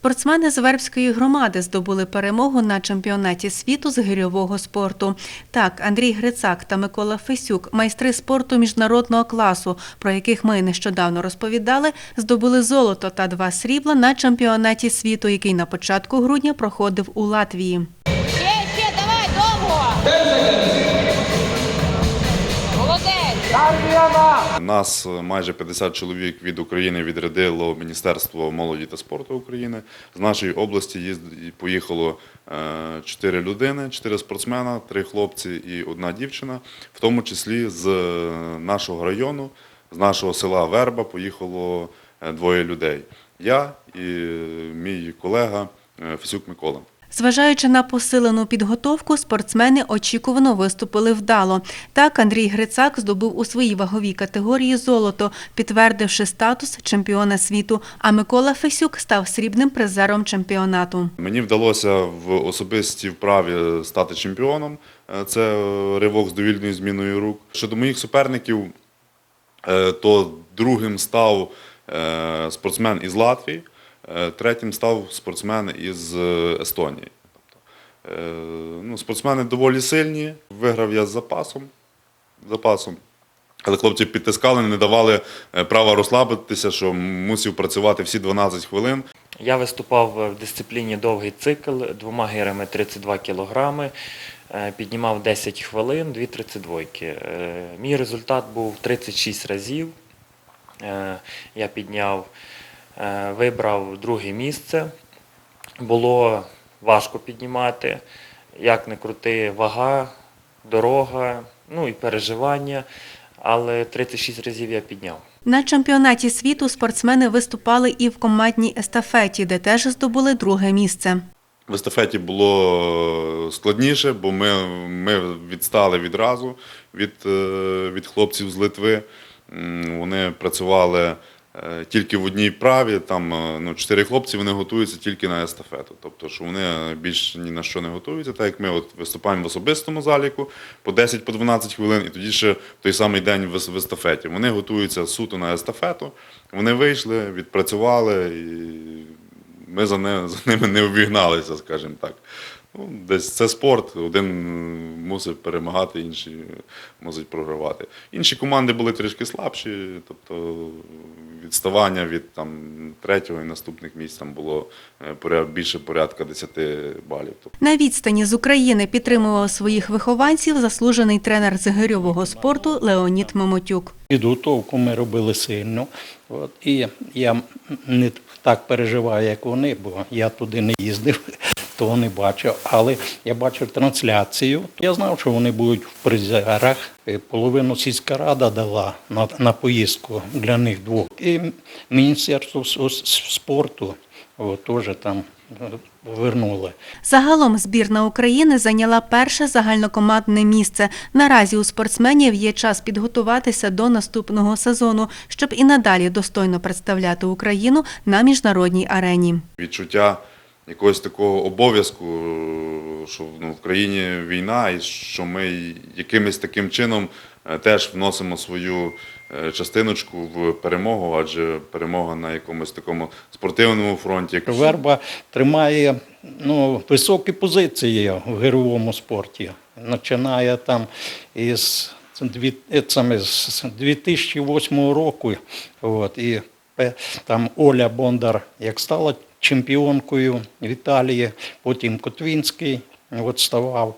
Спортсмени з Вербської громади здобули перемогу на чемпіонаті світу з гирьового спорту. Так, Андрій Грицак та Микола Фесюк, майстри спорту міжнародного класу, про яких ми нещодавно розповідали, здобули золото та два срібла на чемпіонаті світу, який на початку грудня проходив у Латвії. Ще, ще, давай, довго! Нас майже 50 чоловік від України відрядило Міністерство молоді та спорту України. З нашої області поїхало 4 людини, 4 спортсмена, 3 хлопці і одна дівчина, в тому числі з нашого району, з нашого села Верба поїхало е, двоє людей. Я і мій колега е, Фесюк Микола. Зважаючи на посилену підготовку, спортсмени очікувано виступили вдало. Так, Андрій Грицак здобув у своїй ваговій категорії золото, підтвердивши статус чемпіона світу. А Микола Фесюк став срібним призером чемпіонату. Мені вдалося в особистій вправі стати чемпіоном. Е, Це е, ривок з довільною зміною рук. Щодо моїх суперників, е, то другим став спортсмен із Латвії, третім став спортсмен із е, Естонії. Тобто, е, ну, спортсмени доволі сильні. Виграв я з запасом. запасом. Але хлопці підтискали, не давали е, права розслабитися, що мусив працювати всі 12 хвилин. Я виступав в дисципліні довгий цикл двома гирами 32 кілограми, е, піднімав 10 хвилин, 2,32. Е, Мій результат був 36 разів. Е, Я підняв, е, вибрав друге місце. Було важко піднімати, як не крути, вага, дорога, ну і переживання. Але 36 разів я підняв. На чемпіонаті світу спортсмени виступали і в командній естафеті, де теж здобули друге місце. В естафеті було складніше, бо ми, ми відстали відразу від, е, від хлопців з Литви. Вони працювали е, тільки в одній праві. Там е, ну, чотири хлопці вони готуються тільки на естафету. Тобто, що вони більш ні на що не готуються, так як ми от виступаємо в особистому заліку по 10 по 12 хвилин, і тоді ще в той самий день в естафеті. Вони готуються суто на естафету. Вони вийшли, відпрацювали і ми за ними не обігналися, скажімо так. Ну, десь це спорт, один мусить перемагати, інший мусить програвати. Інші команди були трішки слабші, тобто відставання від там, третього і наступних місць там було е, більше порядка 10 балів. На відстані з України підтримував своїх вихованців заслужений тренер з гирьового спорту Леонід Мамотюк. Підготовку ми робили сильно. От, і я не так переживаю, як вони, бо я туди не їздив, того не бачив. Але я бачив трансляцію. Я знав, що вони будуть в призерах. Е, Половину сільська рада дала на, на поїздку для них двох. І Міністерство спорту теж там е, повернули. Загалом збірна України зайняла перше загальнокомандне місце. Наразі у спортсменів є час підготуватися до наступного сезону, щоб і надалі достойно представляти Україну на міжнародній арені. відчуття якогось такого обов'язку, що ну, в країні війна, і що ми якимось таким чином е, теж вносимо свою е, частиночку в перемогу, адже перемога на якомусь такому спортивному фронті. Верба тримає ну, високі позиції в гировому спорті. Починає там із дві- е, саме з 2008 року. От, і там Оля Бондар як стала чемпіонкою в Італії, потім Котвінський от ставав.